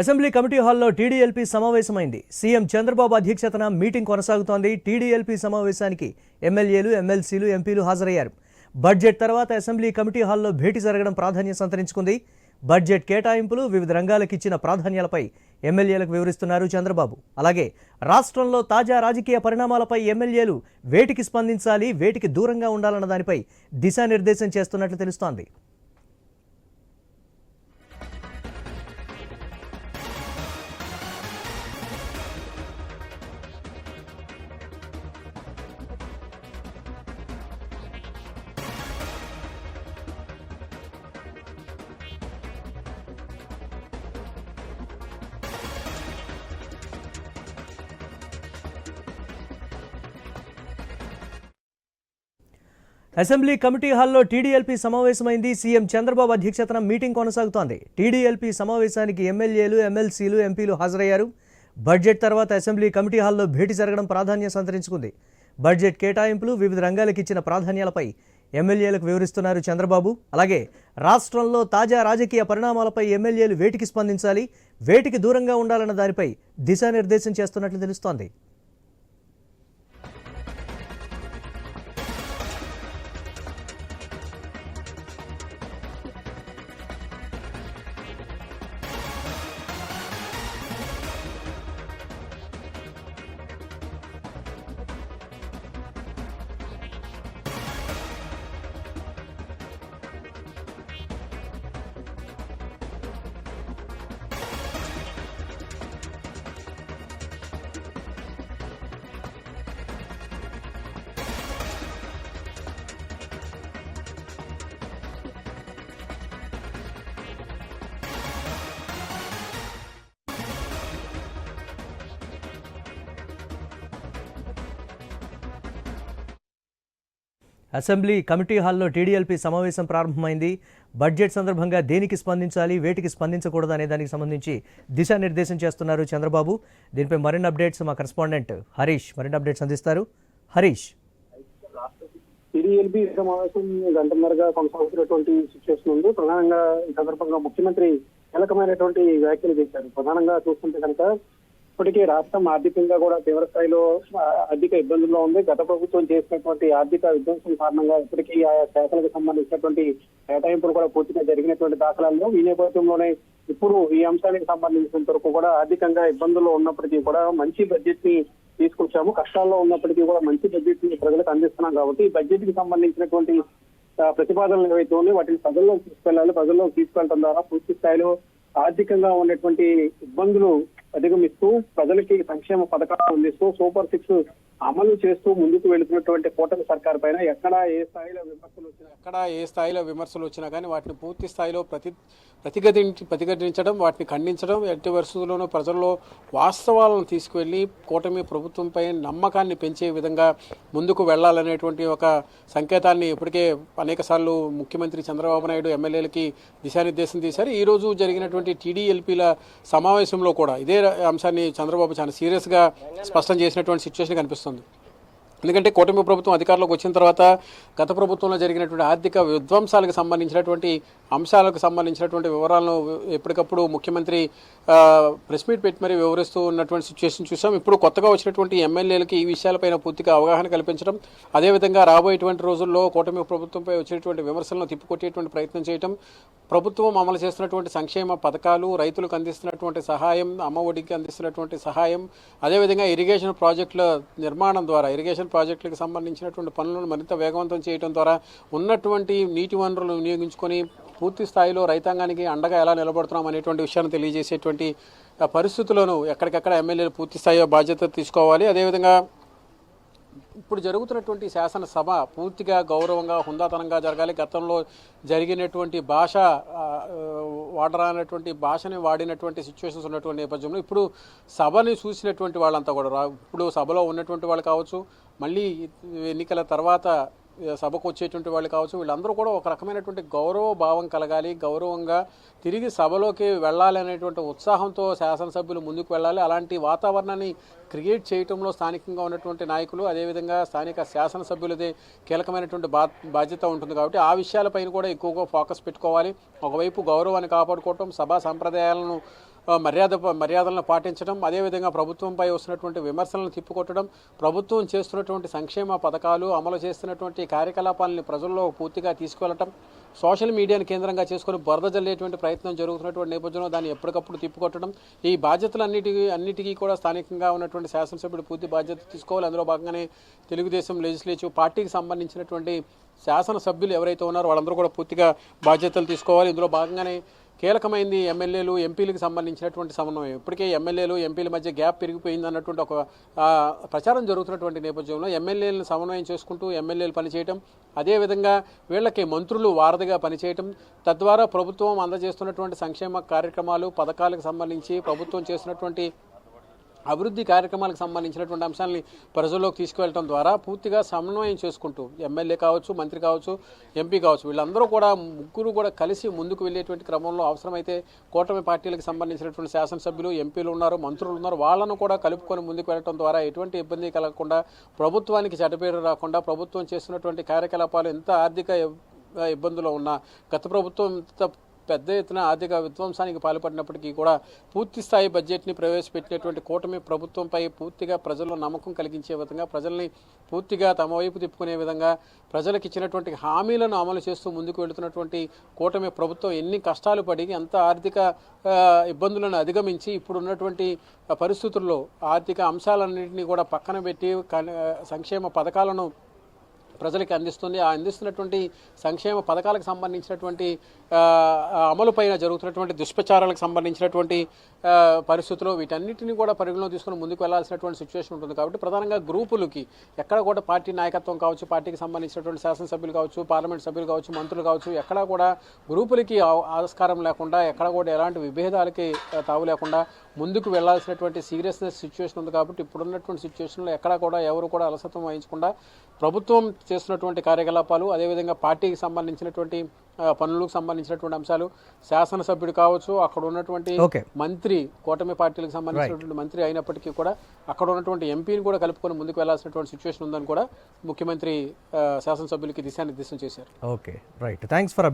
Assembly committee హాల్లో TDLP సమావేశమైంది. CM Chandrababu అధ్యక్షతన మీటింగ్ కొనసాగుతోంది. టీడీఎల్పీ సమావేశానికి ఎమ్మెల్యేలు ఎమ్మెల్సీలు ఎంపీలు హాజరయ్యారు. బడ్జెట్ తర్వాత అసెంబ్లీ కమిటీ హాల్లో భేటీ జరగడం ప్రాధాన్యం సంతరించుకుంది. బడ్జెట్ కేటాయింపులు వివిధ రంగాలకు ఇచ్చిన ప్రాధాన్యాలపై ఎమ్మెల్యేలకు వివరిస్తున్నారు చంద్రబాబు. అలాగే రాష్ట్రంలో తాజా రాజకీయ పరిణామాలపై ఎమ్మెల్యేలు వేటికి స్పందించాలి వేటికి దూరంగా ఉండాలన్న దానిపై దిశానిర్దేశం చేస్తున్నట్లు తెలుస్తోంది. అసెంబ్లీ కమిటీ హాల్లో టీడీఎల్పీ సమావేశమైంది సీఎం చంద్రబాబు అధ్యక్షతన మీటింగ్ కొనసాగుతోంది. టీడీఎల్పీ సమావేశానికి ఎమ్మెల్యేలు ఎమ్మెల్సీలు ఎంపీలు హాజరయ్యారు. బడ్జెట్ తర్వాత అసెంబ్లీ కమిటీ హాల్లో భేటీ జరగడం ప్రాధాన్యం సంతరించుకుంది. బడ్జెట్ కేటాయింపులు వివిధ రంగాలకు ఇచ్చిన ప్రాధాన్యాలపై ఎమ్మెల్యేలకు వివరిస్తున్నారు చంద్రబాబు. అలాగే రాష్ట్రంలో తాజా రాజకీయ పరిణామాలపై ఎమ్మెల్యేలు వేటికి స్పందించాలి వేటికి దూరంగా ఉండాలన్న దానిపై దిశానిర్దేశం చేస్తున్నట్లు తెలుస్తోంది. అసెంబ్లీ కమిటీ హాల్లో టీడీఎల్పీ సమావేశం ప్రారంభమైంది. బడ్జెట్ సందర్భంగా దేనికి స్పందించాలి వేటికి స్పందించకూడదు అనే దానికి సంబంధించి దిశానిర్దేశం చేస్తున్నారు చంద్రబాబు. దీనిపై మరిన్ని అప్డేట్స్ మా కరెస్పాండెంట్ హరీష్ మరిన్ని అప్డేట్స్ అందిస్తారు. హరీష్. టీడీఎల్బీ సమావేశం గంటన్నరగా కొనసాగుతున్నటువంటి సిచ్యువేషన్ ఉంది. ప్రధానంగా ఈ సందర్భంగా ముఖ్యమంత్రి కీలకమైనటువంటి వ్యాఖ్యలు చేశారు. ప్రధానంగా చూస్తుంటే కనుక ఇప్పటికీ రాష్ట్రం ఆర్థికంగా కూడా తీవ్ర స్థాయిలో ఆర్థిక ఇబ్బందుల్లో ఉంది. గత ప్రభుత్వం చేసినటువంటి ఆర్థిక విధ్వంసం కారణంగా ఇప్పటికీ ఆయా శాఖలకు సంబంధించినటువంటి కేటాయింపులు కూడా పూర్తిగా జరిగినటువంటి దాఖలాల్లో ఈ నేపథ్యంలోనే ఇప్పుడు ఈ అంశానికి సంబంధించినంత వరకు కూడా ఆర్థికంగా ఇబ్బందుల్లో ఉన్నప్పటికీ కూడా మంచి బడ్జెట్ని తీసుకొచ్చాము. కష్టాల్లో ఉన్నప్పటికీ కూడా మంచి బడ్జెట్ని ప్రజలకు అందిస్తున్నాం కాబట్టి ఈ బడ్జెట్కి సంబంధించినటువంటి ప్రతిపాదనలు ఏవైతే ఉన్నాయో వాటిని ప్రజల్లో తీసుకెళ్ళాలి ప్రజల్లో తీసుకెళ్ళడం ద్వారా పూర్తి స్థాయిలో ఆర్థికంగా ఉన్నటువంటి ఇబ్బందులు అధిగమిస్తూ ప్రజలకి సంక్షేమ పథకాలు అందిస్తూ సూపర్ సిక్స్ అమలు చేస్తూ ముందుకు వెళుతున్నటువంటి కూటమి సర్కార్ పైన ఎక్కడ ఏ స్థాయిలో విమర్శలు వచ్చినా ఎక్కడ ఏ స్థాయిలో విమర్శలు వచ్చినా కానీ వాటిని పూర్తి స్థాయిలో ప్రతి ప్రతిఘటించి ప్రతిఘటించడం వాటిని ఖండించడం ఎట్టి పరిస్థితుల్లోనూ ప్రజల్లో వాస్తవాలను తీసుకువెళ్ళి కూటమి ప్రభుత్వంపై నమ్మకాన్ని పెంచే విధంగా ముందుకు వెళ్ళాలనేటువంటి ఒక సంకేతాన్ని ఇప్పటికే అనేక సార్లు ముఖ్యమంత్రి చంద్రబాబు నాయుడు ఎమ్మెల్యేలకి దిశానిర్దేశం చేశారు ఈ రోజు జరిగినటువంటి టీడీఎల్పీల సమావేశంలో కూడా ఇదే అంశాన్ని చంద్రబాబు చాలా సీరియస్గా స్పష్టం చేసినటువంటి సిచ్యువేషన్ కనిపిస్తుంది. começando. ఎందుకంటే కూటమి ప్రభుత్వం అధికారంలోకి వచ్చిన తర్వాత గత ప్రభుత్వంలో జరిగినటువంటి ఆర్థిక విధ్వంసాలకు సంబంధించినటువంటి అంశాలకు సంబంధించినటువంటి వివరాలను ఎప్పటికప్పుడు ముఖ్యమంత్రి ప్రెస్ మీట్ పెట్టి మరీ వివరిస్తూ ఉన్నటువంటి సిచ్యువేషన్ చూసాం. ఇప్పుడు కొత్తగా వచ్చినటువంటి ఎమ్మెల్యేలకి ఈ విషయాలపైన పూర్తిగా అవగాహన కల్పించడం అదేవిధంగా రాబోయేటువంటి రోజుల్లో కూటమి ప్రభుత్వంపై వచ్చేటువంటి విమర్శలను తిప్పికొట్టేటువంటి ప్రయత్నం చేయడం ప్రభుత్వం అమలు చేస్తున్నటువంటి సంక్షేమ పథకాలు రైతులకు అందిస్తున్నటువంటి సహాయం అమ్మ ఒడికి అందిస్తున్నటువంటి సహాయం అదేవిధంగా ఇరిగేషన్ ప్రాజెక్టుల నిర్మాణం ద్వారా ఇరిగేషన్ ప్రాజెక్టులకు సంబంధించినటువంటి పనులను మరింత వేగవంతం చేయడం ద్వారా ఉన్నటువంటి నీటి వనరులను వినియోగించుకొని పూర్తి స్థాయిలో రైతాంగానికి అండగా ఎలా నిలబడుతున్నాం అనేటువంటి విషయాన్ని తెలియజేసేటువంటి పరిస్థితులను ఎక్కడికక్కడ ఎమ్మెల్యేలు పూర్తి స్థాయిలో బాధ్యత తీసుకోవాలి. అదేవిధంగా ఇప్పుడు జరుగుతున్నటువంటి శాసనసభ పూర్తిగా గౌరవంగా హుందాతనంగా జరగాలి. గతంలో జరిగినటువంటి భాష వాడరా వాడరానటువంటి భాషని వాడినటువంటి సిచ్యువేషన్స్ ఉన్నటువంటి నేపథ్యంలో ఇప్పుడు సభని చూసినటువంటి వాళ్ళంతా కూడా రా- ఇప్పుడు సభలో ఉన్నటువంటి వాళ్ళు కావచ్చు మళ్ళీ ఎన్నికల తర్వాత సభకు వచ్చేటువంటి వాళ్ళు కావచ్చు వీళ్ళందరూ కూడా ఒక రకమైనటువంటి గౌరవ భావం కలగాలి గౌరవంగా తిరిగి సభలోకి వెళ్ళాలి అనేటువంటి ఉత్సాహంతో శాసనసభ్యులు ముందుకు వెళ్ళాలి. అలాంటి వాతావరణాన్ని క్రియేట్ చేయటంలో స్థానికంగా ఉన్నటువంటి నాయకులు అదేవిధంగా స్థానిక శాసనసభ్యులదే కీలకమైనటువంటి బా బాధ్యత ఉంటుంది కాబట్టి ఆ విషయాలపైన కూడా ఎక్కువగా ఫోకస్ పెట్టుకోవాలి. ఒకవైపు గౌరవాన్ని కాపాడుకోవటం సభా సంప్రదాయాలను మర్యాద మర్యాదలను పాటించడం అదేవిధంగా ప్రభుత్వంపై వస్తున్నటువంటి విమర్శలను తిప్పికొట్టడం ప్రభుత్వం చేస్తున్నటువంటి సంక్షేమ పథకాలు అమలు చేస్తున్నటువంటి కార్యకలాపాలని ప్రజల్లో పూర్తిగా తీసుకెళ్ళటం సోషల్ మీడియాను కేంద్రంగా చేసుకుని బురద జల్లేటువంటి ప్రయత్నం జరుగుతున్నటువంటి నేపథ్యంలో దాన్ని ఎప్పటికప్పుడు తిప్పికొట్టడం ఈ బాధ్యతలన్నిటికీ అన్నిటికీ కూడా స్థానికంగా ఉన్నటువంటి శాసనసభ్యుడు పూర్తి బాధ్యత తీసుకోవాలి. అందులో భాగంగానే తెలుగుదేశం లెజిస్లేటివ్ పార్టీకి సంబంధించినటువంటి శాసనసభ్యులు ఎవరైతే ఉన్నారో వాళ్ళందరూ కూడా పూర్తిగా బాధ్యతలు తీసుకోవాలి. ఇందులో భాగంగానే కీలకమైంది ఎమ్మెల్యేలు ఎంపీలకు సంబంధించినటువంటి సమన్వయం. ఇప్పటికే ఎమ్మెల్యేలు ఎంపీల మధ్య గ్యాప్ పెరిగిపోయింది అన్నటువంటి ఒక ప్రచారం జరుగుతున్నటువంటి నేపథ్యంలో ఎమ్మెల్యేలను సమన్వయం చేసుకుంటూ ఎమ్మెల్యేలు పనిచేయటం అదేవిధంగా వీళ్ళకి మంత్రులు వారధిగా పనిచేయటం తద్వారా ప్రభుత్వం అందజేస్తున్నటువంటి సంక్షేమ కార్యక్రమాలు పథకాలకు సంబంధించి ప్రభుత్వం చేస్తున్నటువంటి అభివృద్ధి కార్యక్రమాలకు సంబంధించినటువంటి అంశాలని ప్రజల్లోకి తీసుకువెళ్ళడం ద్వారా పూర్తిగా సమన్వయం చేసుకుంటూ ఎమ్మెల్యే కావచ్చు మంత్రి కావచ్చు ఎంపీ కావచ్చు వీళ్ళందరూ కూడా ముగ్గురు కూడా కలిసి ముందుకు వెళ్ళేటువంటి క్రమంలో అవసరమైతే కూటమి పార్టీలకు సంబంధించినటువంటి శాసనసభ్యులు ఎంపీలు ఉన్నారు మంత్రులు ఉన్నారు వాళ్ళను కూడా కలుపుకొని ముందుకు వెళ్ళడం ద్వారా ఎటువంటి ఇబ్బంది కలగకుండా ప్రభుత్వానికి చెడ్డపేరు రాకుండా ప్రభుత్వం చేస్తున్నటువంటి కార్యకలాపాలు ఎంత ఆర్థిక ఇబ్బందులో ఇబ్బందులు ఉన్నా గత ప్రభుత్వం పెద్ద ఎత్తున ఆర్థిక విధ్వంసానికి పాల్పడినప్పటికీ కూడా పూర్తి స్థాయి బడ్జెట్ని ప్రవేశపెట్టినటువంటి కూటమి ప్రభుత్వంపై పూర్తిగా ప్రజల్లో నమ్మకం కలిగించే విధంగా ప్రజల్ని పూర్తిగా తమ వైపు తిప్పుకునే విధంగా ప్రజలకు ఇచ్చినటువంటి హామీలను అమలు చేస్తూ ముందుకు వెళుతున్నటువంటి కూటమి ప్రభుత్వం ఎన్ని కష్టాలు పడి ఎంత ఆర్థిక ఇబ్బందులను అధిగమించి ఇప్పుడు ఉన్నటువంటి పరిస్థితుల్లో ఆర్థిక అంశాలన్నింటినీ కూడా పక్కన పెట్టి సంక్షేమ పథకాలను ప్రజలకి అందిస్తుంది. ఆ అందిస్తున్నటువంటి సంక్షేమ పథకాలకు సంబంధించినటువంటి అమలు పైన అమలుపైన జరుగుతున్నటువంటి దుష్ప్రచారాలకు సంబంధించినటువంటి పరిస్థితులు వీటన్నిటిని కూడా పరిగణలో తీసుకుని ముందుకు వెళ్ళాల్సినటువంటి సిచ్యువేషన్ ఉంటుంది. కాబట్టి ప్రధానంగా గ్రూపులకి ఎక్కడ కూడా పార్టీ నాయకత్వం కావచ్చు పార్టీకి సంబంధించినటువంటి శాసనసభ్యులు కావచ్చు పార్లమెంట్ సభ్యులు కావచ్చు మంత్రులు కావచ్చు ఎక్కడా కూడా గ్రూపులకి ఆస్కారం లేకుండా ఎక్కడ కూడా ఎలాంటి విభేదాలకి తావు లేకుండా ముందుకు వెళ్ళాల్సినటువంటి సీరియస్నెస్ సిచ్యువేషన్ ఉంది. కాబట్టి ఇప్పుడున్నటువంటి సిచ్యువేషన్లో ఎక్కడా కూడా ఎవరు కూడా అలసత్వం వహించకుండా ప్రభుత్వం చేస్తున్నటువంటి కార్యకలాపాలు అదేవిధంగా పార్టీకి సంబంధించినటువంటి పనులకు సంబంధించినటువంటి అంశాలు శాసనసభ్యుడు కావచ్చు అక్కడ ఉన్నటువంటి. మంత్రి కూటమి పార్టీలకు సంబంధించినటువంటి మంత్రి అయినప్పటికీ కూడా అక్కడ ఉన్నటువంటి ఎంపీని కూడా కలుపుకొని ముందుకు వెళ్ళాల్సినటువంటి సిచ్యువేషన్ ఉందని కూడా ముఖ్యమంత్రి శాసనసభ్యులకి దిశానిర్దేశం చేశారు. ఓకే. Right thanks for